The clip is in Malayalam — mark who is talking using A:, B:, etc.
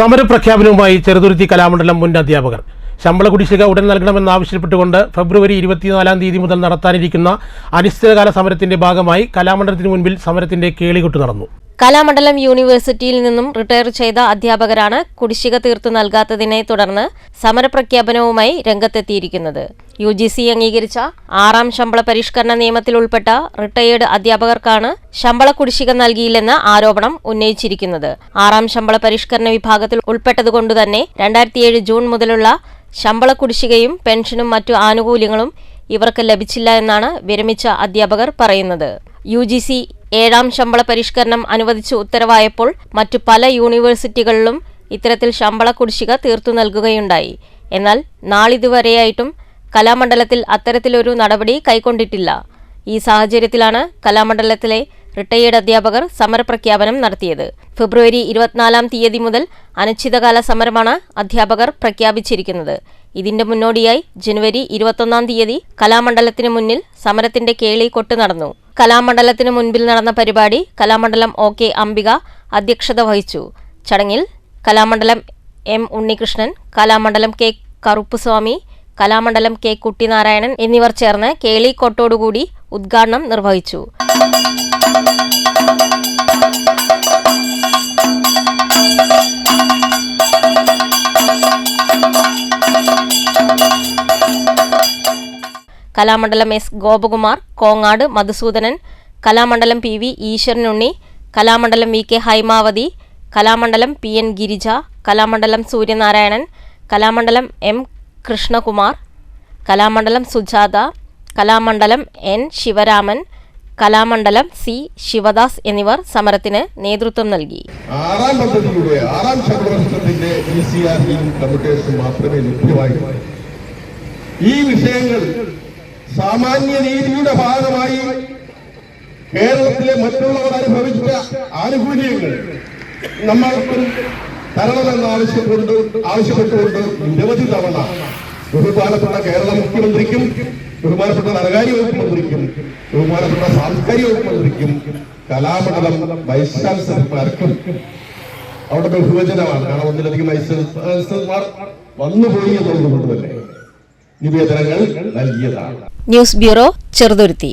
A: സമരപ്രഖ്യാപനവുമായി ചെറുതുരുത്തി കലാമണ്ഡലം മുൻ അധ്യാപകർ. ശമ്പള കുടിശ്ശിക ഉടൻ നൽകണമെന്നാവശ്യപ്പെട്ടുകൊണ്ട് ഫെബ്രുവരി ഇരുപത്തിനാലാം തീയതി മുതൽ നടത്താനിരിക്കുന്ന അനിശ്ചിതകാല സമരത്തിന്റെ ഭാഗമായി കലാമണ്ഡലത്തിന് മുൻപിൽ സമരത്തിന്റെ കേളികൊട്ട് നടന്നു.
B: കലാമണ്ഡലം യൂണിവേഴ്സിറ്റിയിൽ നിന്നും റിട്ടയർ ചെയ്ത അധ്യാപകരാണ് കുടിശ്ശിക തീർത്തു നൽകാത്തതിനെ തുടർന്ന് സമരപ്രഖ്യാപനവുമായി രംഗത്തെത്തിയിരിക്കുന്നത്. യു ജി സി അംഗീകരിച്ച ആറാം ശമ്പള പരിഷ്കരണ നിയമത്തിൽ ഉൾപ്പെട്ട റിട്ടയേർഡ് അധ്യാപകർക്കാണ് ശമ്പള കുടിശ്ശിക നൽകിയില്ലെന്ന ആരോപണം ഉന്നയിച്ചിരിക്കുന്നത്. ആറാം ശമ്പള പരിഷ്കരണ വിഭാഗത്തിൽ ഉൾപ്പെട്ടതുകൊണ്ട് തന്നെ രണ്ടായിരത്തിയേഴ് ജൂൺ മുതലുള്ള ശമ്പള കുടിശ്ശികയും പെൻഷനും മറ്റു ആനുകൂല്യങ്ങളും ഇവർക്ക് ലഭിച്ചില്ല എന്നാണ് വിരമിച്ച അധ്യാപകർ പറയുന്നത്. യു ജി സി ഏഴാം ശമ്പള പരിഷ്കരണം അനുവദിച്ച് ഉത്തരവായപ്പോൾ മറ്റു പല യൂണിവേഴ്സിറ്റികളിലും ഇത്തരത്തിൽ ശമ്പള കുടിശ്ശിക തീർത്തു നൽകുകയുണ്ടായി. എന്നാൽ നാളിതുവരെയായിട്ടും കലാമണ്ഡലത്തിൽ അത്തരത്തിലൊരു നടപടി കൈക്കൊണ്ടിട്ടില്ല. ഈ സാഹചര്യത്തിലാണ് കലാമണ്ഡലത്തിലെ റിട്ടയേർഡ് അധ്യാപകർ സമരപ്രഖ്യാപനം നടത്തിയത്. ഫെബ്രുവരി ഇരുപത്തിനാലാം തീയതി മുതൽ അനിശ്ചിതകാല സമരമാണ് അധ്യാപകർ പ്രഖ്യാപിച്ചിരിക്കുന്നത്. ഇതിന്റെ മുന്നോടിയായി ജനുവരി ഇരുപത്തൊന്നാം തീയതി കലാമണ്ഡലത്തിന് മുന്നിൽ സമരത്തിന്റെ കേളി കൊട്ടു നടന്നു. കലാമണ്ഡലത്തിന് മുൻപിൽ നടന്ന പരിപാടി കലാമണ്ഡലം ഒ കെ അംബിക അധ്യക്ഷത വഹിച്ചു. ചടങ്ങിൽ Kalamandalam M Unnikrishnan Kalamandalam K Karuppuswamy Kalamandalam K Kuttinarayanan എന്നിവർ ചേർന്ന് കേളി കൊട്ടോടുകൂടി ഉദ്ഘാടനം നിർവഹിച്ചു. Kalamandalam S Gopakumar Kongad Madhusudanan Kalamandalam P V Eswaranunni Kalamandalam V K Haimavathi Kalamandalam P N Girija Kalamandalam Suryanarayanan Kalamandalam M Krishnakumar Kalamandalam Sujatha Kalamandalam N Sivaraman Kalamandalam C Sivadas എന്നിവർ സമരത്തിന് നേതൃത്വം നൽകി.
C: ആറാം പദ്ധതിയുടെ ആറാം ശമ്പളത്തിന്റെ മാത്രമേ ഈ വിഷയങ്ങൾ സാമാന്യ നീതിയുടെ ഭാഗമായി കേരളത്തിലെ മറ്റുള്ളവർ അനുഭവിച്ച ആനുകൂല്യങ്ങൾ നമ്മൾക്കും തരണമെന്ന് ആവശ്യപ്പെട്ട് ആവശ്യപ്പെട്ടുകൊണ്ട് നിരവധി തവണ ബഹുമാനപ്പെട്ട കേരള മുഖ്യമന്ത്രിക്കും ബഹുമാനപ്പെട്ട ധനകാര്യ വകുപ്പ് മന്ത്രിക്കും ബഹുമാനപ്പെട്ട സാംസ്കാരിക വകുപ്പ് മന്ത്രിക്കും കലാമണ്ഡലം വൈസ് ചാൻസലർമാർക്കും അവിടെ ബഹുവചനമാണ്. കാരണം ഒന്നിലധികം വൈസ് ചാൻസലർമാർ വന്നുപോയി എന്നുള്ളത് കൊണ്ട് തന്നെ നിവേദനങ്ങൾ നൽകിയതാണ്.
B: News bureau Cheruthuruthy.